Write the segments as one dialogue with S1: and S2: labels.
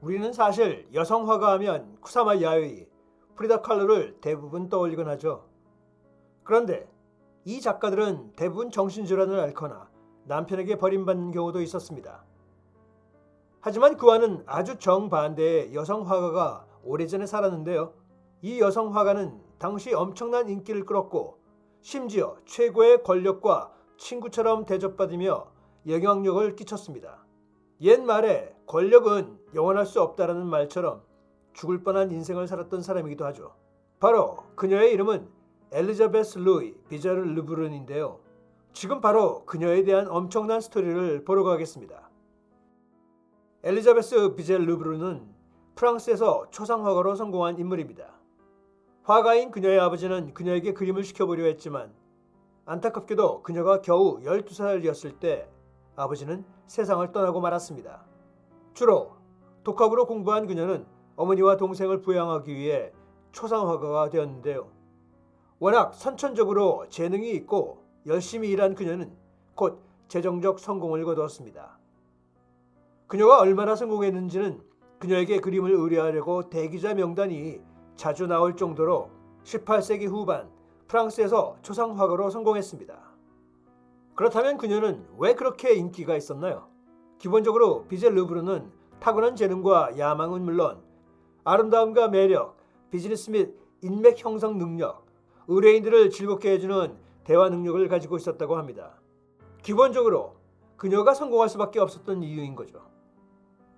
S1: 우리는 사실 여성 화가 하면 쿠사마 야요이, 프리다 칼로를 대부분 떠올리곤 하죠. 그런데 이 작가들은 대부분 정신질환을 앓거나 남편에게 버림받는 경우도 있었습니다. 하지만 그와는 아주 정반대의 여성 화가가 오래전에 살았는데요. 이 여성 화가는 당시 엄청난 인기를 끌었고 심지어 최고의 권력과 친구처럼 대접받으며 영향력을 끼쳤습니다. 옛말에 권력은 영원할 수 없다라는 말처럼 죽을 뻔한 인생을 살았던 사람이기도 하죠. 바로 그녀의 이름은 엘리자베스 루이 비자르 르브른인데요. 지금 바로 그녀에 대한 엄청난 스토리를 보러 가겠습니다. 엘리자베스 비젤 르브르는 프랑스에서 초상화가로 성공한 인물입니다. 화가인 그녀의 아버지는 그녀에게 그림을 시켜보려 했지만 안타깝게도 그녀가 겨우 12살이었을 때 아버지는 세상을 떠나고 말았습니다. 주로 독학으로 공부한 그녀는 어머니와 동생을 부양하기 위해 초상화가가 되었는데요. 워낙 선천적으로 재능이 있고 열심히 일한 그녀는 곧 재정적 성공을 거두었습니다. 그녀가 얼마나 성공했는지는 그녀에게 그림을 의뢰하려고 대기자 명단이 자주 나올 정도로 18세기 후반 프랑스에서 초상화가로 성공했습니다. 그렇다면 그녀는 왜 그렇게 인기가 있었나요? 기본적으로 비젤 르브르는 타고난 재능과 야망은 물론 아름다움과 매력, 비즈니스 및 인맥 형성 능력, 의뢰인들을 즐겁게 해주는 대화 능력을 가지고 있었다고 합니다. 기본적으로 그녀가 성공할 수밖에 없었던 이유인 거죠.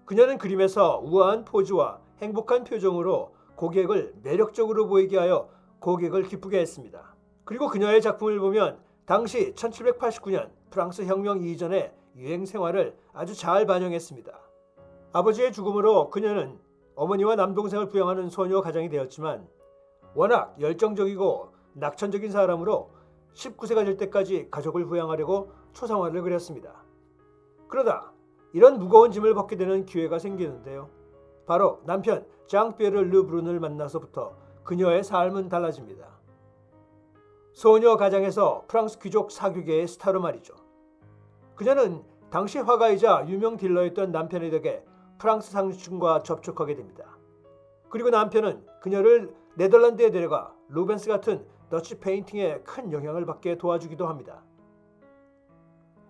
S1: 그녀는 그림에서 우아한 포즈와 행복한 표정으로 고객을 매력적으로 보이게 하여 고객을 기쁘게 했습니다. 그리고 그녀의 작품을 보면 당시 1789년 프랑스 혁명 이전의 유행 생활을 아주 잘 반영했습니다. 아버지의 죽음으로 그녀는 어머니와 남동생을 부양하는 소녀 가장이 되었지만 워낙 열정적이고 낙천적인 사람으로 19세가 될 때까지 가족을 부양하려고 초상화를 그렸습니다. 그러다 이런 무거운 짐을 벗게 되는 기회가 생기는데요. 바로 남편 장피에르 르브룬을 만나서부터 그녀의 삶은 달라집니다. 소녀 가장에서 프랑스 귀족 사교계의 스타로 말이죠. 그녀는 당시 화가이자 유명 딜러였던 남편의 덕에 프랑스 상류층과 접촉하게 됩니다. 그리고 남편은 그녀를 네덜란드에 데려가 루벤스 같은 더치 페인팅에 큰 영향을 받게 도와주기도 합니다.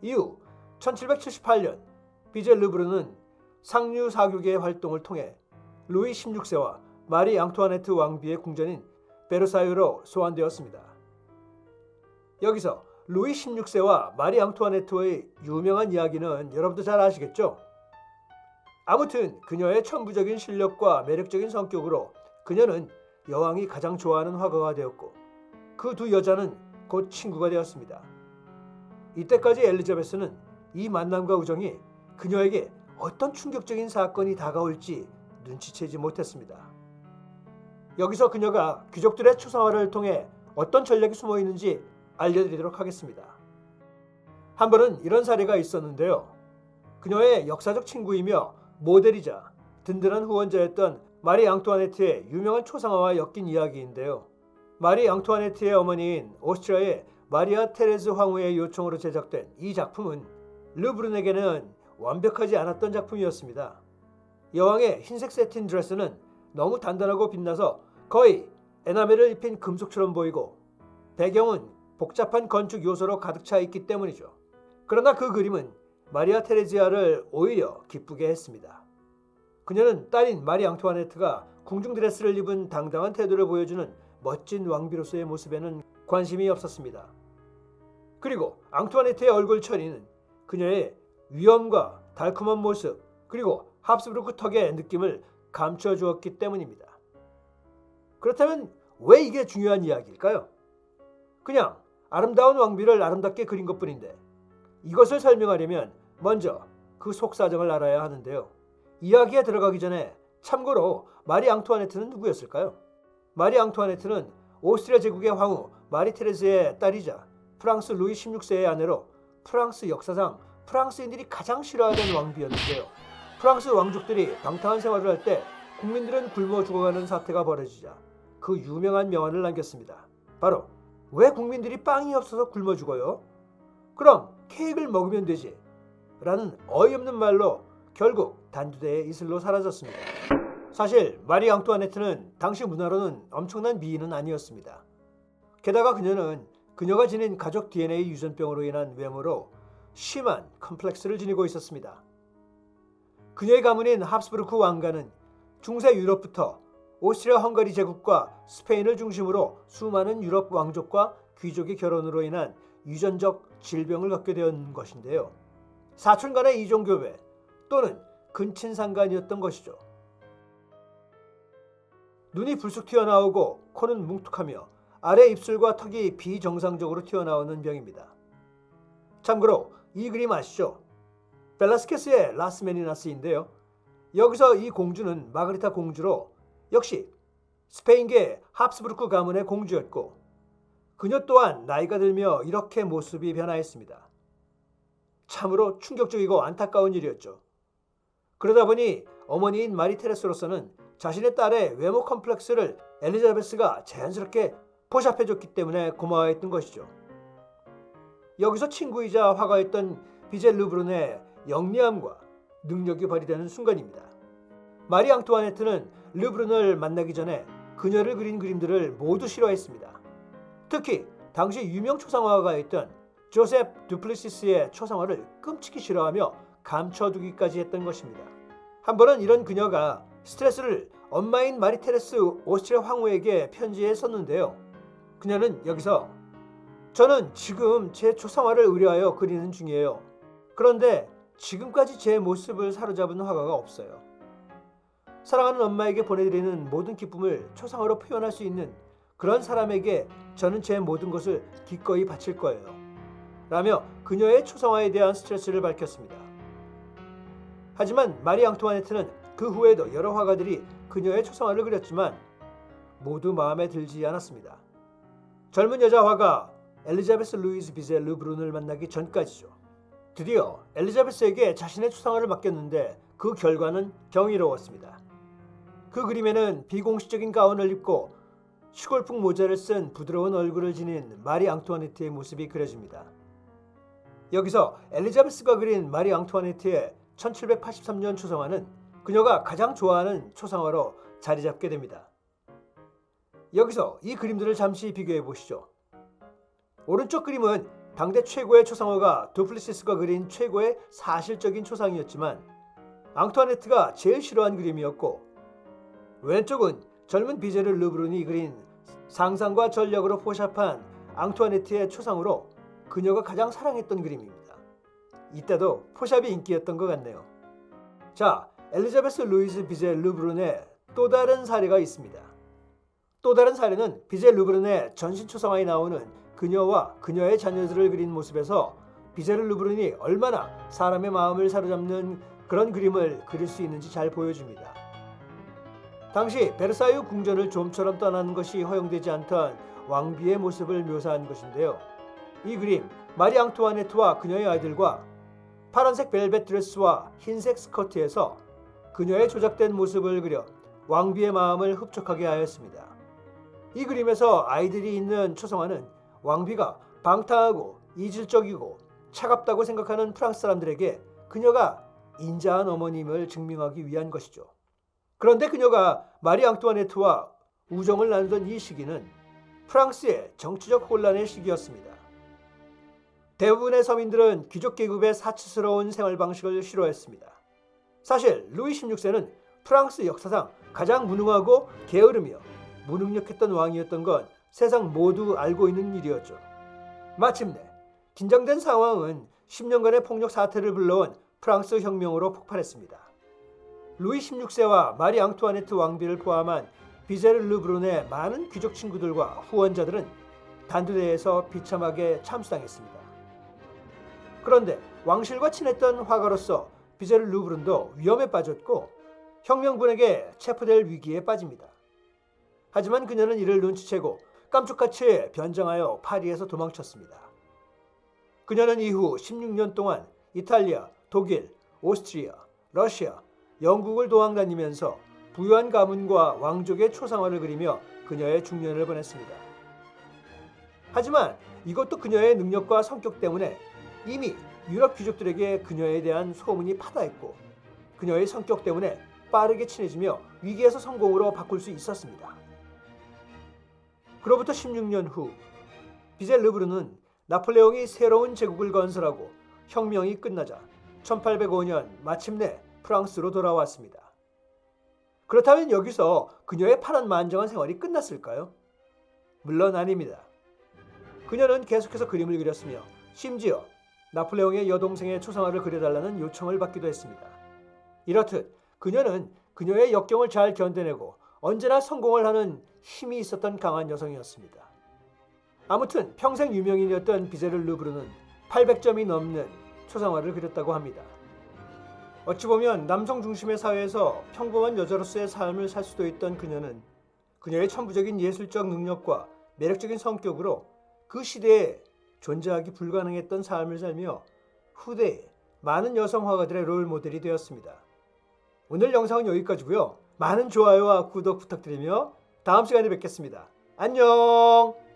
S1: 이후 1778년 비젤 르브르는 상류 사교계의 활동을 통해 루이 16세와 마리 앙투아네트 왕비의 궁전인 베르사유로 소환되었습니다. 여기서 루이 16세와 마리 앙투아네트의 유명한 이야기는 여러분도 잘 아시겠죠? 아무튼 그녀의 천부적인 실력과 매력적인 성격으로 그녀는 여왕이 가장 좋아하는 화가가 되었고 그 두 여자는 곧 친구가 되었습니다. 이때까지 엘리자베스는 이 만남과 우정이 그녀에게 어떤 충격적인 사건이 다가올지 눈치채지 못했습니다. 여기서 그녀가 귀족들의 초상화를 통해 어떤 전략이 숨어 있는지 알려드리도록 하겠습니다. 한 번은 이런 사례가 있었는데요. 그녀의 역사적 친구이며 모델이자 든든한 후원자였던 마리 앙투아네트의 유명한 초상화와 엮인 이야기인데요. 마리 앙투아네트의 어머니인 오스트리아의 마리아 테레즈 황후의 요청으로 제작된 이 작품은 르브른에게는 완벽하지 않았던 작품이었습니다. 여왕의 흰색 세틴 드레스는 너무 단단하고 빛나서 거의 에나멜을 입힌 금속처럼 보이고 배경은 복잡한 건축 요소로 가득 차 있기 때문이죠. 그러나 그 그림은 마리아 테레지아를 오히려 기쁘게 했습니다. 그녀는 딸인 마리 앙투아네트가 궁중 드레스를 입은 당당한 태도를 보여주는 멋진 왕비로서의 모습에는 관심이 없었습니다. 그리고 앙투아네트의 얼굴 처리는 그녀의 위엄과 달콤한 모습 그리고 합스부르크 턱의 느낌을 감춰 주었기 때문입니다. 그렇다면 왜 이게 중요한 이야기일까요? 그냥 아름다운 왕비를 아름답게 그린 것 뿐인데 이것을 설명하려면 먼저 그 속사정을 알아야 하는데요. 이야기에 들어가기 전에 참고로 마리 앙투아네트는 누구였을까요? 마리 앙투아네트는 오스트리아 제국의 황후 마리 테레즈의 딸이자 프랑스 루이 16세의 아내로 프랑스 역사상 프랑스인들이 가장 싫어하던 왕비였는데요. 프랑스 왕족들이 방탕한 생활을 할 때 국민들은 굶어 죽어가는 사태가 벌어지자 그 유명한 명언을 남겼습니다. 바로 왜 국민들이 빵이 없어서 굶어 죽어요? 그럼 케이크를 먹으면 되지. 라는 어이없는 말로 결국 단두대의 이슬로 사라졌습니다. 사실 마리 앙투아네트는 당시 문화로는 엄청난 미인은 아니었습니다. 게다가 그녀는 그녀가 지닌 가족 DNA 유전병으로 인한 외모로 심한 컴플렉스를 지니고 있었습니다. 그녀의 가문인 합스부르크 왕가는 중세 유럽부터 오스트리아 헝가리 제국과 스페인을 중심으로 수많은 유럽 왕족과 귀족의 결혼으로 인한 유전적 질병을 겪게 된 것인데요. 사촌 간의 이종교배 또는 근친상간이었던 것이죠. 눈이 불쑥 튀어나오고 코는 뭉툭하며 아래 입술과 턱이 비정상적으로 튀어나오는 병입니다. 참고로 이 그림 아시죠? 벨라스케스의 라스메니나스인데요. 여기서 이 공주는 마그리타 공주로 역시 스페인계 합스부르크 가문의 공주였고 그녀 또한 나이가 들며 이렇게 모습이 변화했습니다. 참으로 충격적이고 안타까운 일이었죠. 그러다 보니 어머니인 마리 테레스로서는 자신의 딸의 외모 컴플렉스를 엘리자베스가 자연스럽게 포샵해줬기 때문에 고마워했던 것이죠. 여기서 친구이자 화가였던 비젤 르브른의 영리함과 능력이 발휘되는 순간입니다. 마리 앙투아네트는 르브른을 만나기 전에 그녀를 그린 그림들을 모두 싫어했습니다. 특히 당시 유명 초상화가였던 조셉 두플리시스의 초상화를 끔찍이 싫어하며 감춰두기까지 했던 것입니다. 한 번은 이런 그녀가 스트레스를 엄마인 마리테레스 오스트리아 황후에게 편지에 썼는데요. 그녀는 여기서 저는 지금 제 초상화를 의뢰하여 그리는 중이에요. 그런데 지금까지 제 모습을 사로잡은 화가가 없어요. 사랑하는 엄마에게 보내드리는 모든 기쁨을 초상화로 표현할 수 있는 그런 사람에게 저는 제 모든 것을 기꺼이 바칠 거예요. 라며 그녀의 초상화에 대한 스트레스를 밝혔습니다. 하지만 마리 앙투아네트는 그 후에도 여러 화가들이 그녀의 초상화를 그렸지만 모두 마음에 들지 않았습니다. 젊은 여자 화가 엘리자베스 루이즈 비제 르브룬을 만나기 전까지죠. 드디어 엘리자베스에게 자신의 초상화를 맡겼는데 그 결과는 경이로웠습니다. 그 그림에는 비공식적인 가운을 입고 시골풍 모자를 쓴 부드러운 얼굴을 지닌 마리 앙투아네트의 모습이 그려집니다. 여기서 엘리자베스가 그린 마리 앙투아네트의 1783년 초상화는 그녀가 가장 좋아하는 초상화로 자리 잡게 됩니다. 여기서 이 그림들을 잠시 비교해 보시죠. 오른쪽 그림은 당대 최고의 초상화가 두플리시스가 그린 최고의 사실적인 초상이었지만 앙투아네트가 제일 싫어한 그림이었고 왼쪽은 젊은 비제르 르브룬이 그린 상상과 전력으로 포샵한 앙투아네트의 초상으로 그녀가 가장 사랑했던 그림입니다. 이때도 포샵이 인기였던 것 같네요. 자, 엘리자베스 루이스 비제 르브룬의 또 다른 사례가 있습니다. 또 다른 사례는 비제 르브룬의 전신 초상화에 나오는 그녀와 그녀의 자녀들을 그린 모습에서 비제르 르브룬이 얼마나 사람의 마음을 사로잡는 그런 그림을 그릴 수 있는지 잘 보여줍니다. 당시 베르사유 궁전을 좀처럼 떠나는 것이 허용되지 않던 왕비의 모습을 묘사한 것인데요. 이 그림 마리 앙투아네트와 그녀의 아이들과 파란색 벨벳 드레스와 흰색 스커트에서 그녀의 조작된 모습을 그려 왕비의 마음을 흡족하게 하였습니다. 이 그림에서 아이들이 있는 초성화는 왕비가 방탕하고 이질적이고 차갑다고 생각하는 프랑스 사람들에게 그녀가 인자한 어머님을 증명하기 위한 것이죠. 그런데 그녀가 마리 앙투아네트와 우정을 나누던 이 시기는 프랑스의 정치적 혼란의 시기였습니다. 대부분의 서민들은 귀족 계급의 사치스러운 생활 방식을 싫어했습니다. 사실 루이 16세는 프랑스 역사상 가장 무능하고 게으르며 무능력했던 왕이었던 건 세상 모두 알고 있는 일이었죠. 마침내 긴장된 상황은 10년간의 폭력 사태를 불러온 프랑스 혁명으로 폭발했습니다. 루이 16세와 마리 앙투아네트 왕비를 포함한 비제르 르브룬의 많은 귀족 친구들과 후원자들은 단두대에서 비참하게 참수당했습니다. 그런데 왕실과 친했던 화가로서 비제르 르브룬도 위험에 빠졌고 혁명군에게 체포될 위기에 빠집니다. 하지만 그녀는 이를 눈치채고 깜짝같이 변장하여 파리에서 도망쳤습니다. 그녀는 이후 16년 동안 이탈리아, 독일, 오스트리아, 러시아, 영국을 도망다니면서 부유한 가문과 왕족의 초상화를 그리며 그녀의 중년을 보냈습니다. 하지만 이것도 그녀의 능력과 성격 때문에 이미 유럽 귀족들에게 그녀에 대한 소문이 파다했고 그녀의 성격 때문에 빠르게 친해지며 위기에서 성공으로 바꿀 수 있었습니다. 그로부터 16년 후 비젤 르브르는 나폴레옹이 새로운 제국을 건설하고 혁명이 끝나자 1805년 마침내 프랑스로 돌아왔습니다. 그렇다면 여기서 그녀의 파란 만장한 생활이 끝났을까요? 물론 아닙니다. 그녀는 계속해서 그림을 그렸으며 심지어 나폴레옹의 여동생의 초상화를 그려달라는 요청을 받기도 했습니다. 이렇듯 그녀는 그녀의 역경을 잘 견뎌내고 언제나 성공을 하는 힘이 있었던 강한 여성이었습니다. 아무튼 평생 유명인이었던 비제르 르브르는 800점이 넘는 초상화를 그렸다고 합니다. 어찌 보면 남성 중심의 사회에서 평범한 여자로서의 삶을 살 수도 있던 그녀는 그녀의 천부적인 예술적 능력과 매력적인 성격으로 그 시대에 존재하기 불가능했던 삶을 살며 후대에 많은 여성 화가들의 롤 모델이 되었습니다. 오늘 영상은 여기까지고요. 많은 좋아요와 구독 부탁드리며 다음 시간에 뵙겠습니다. 안녕!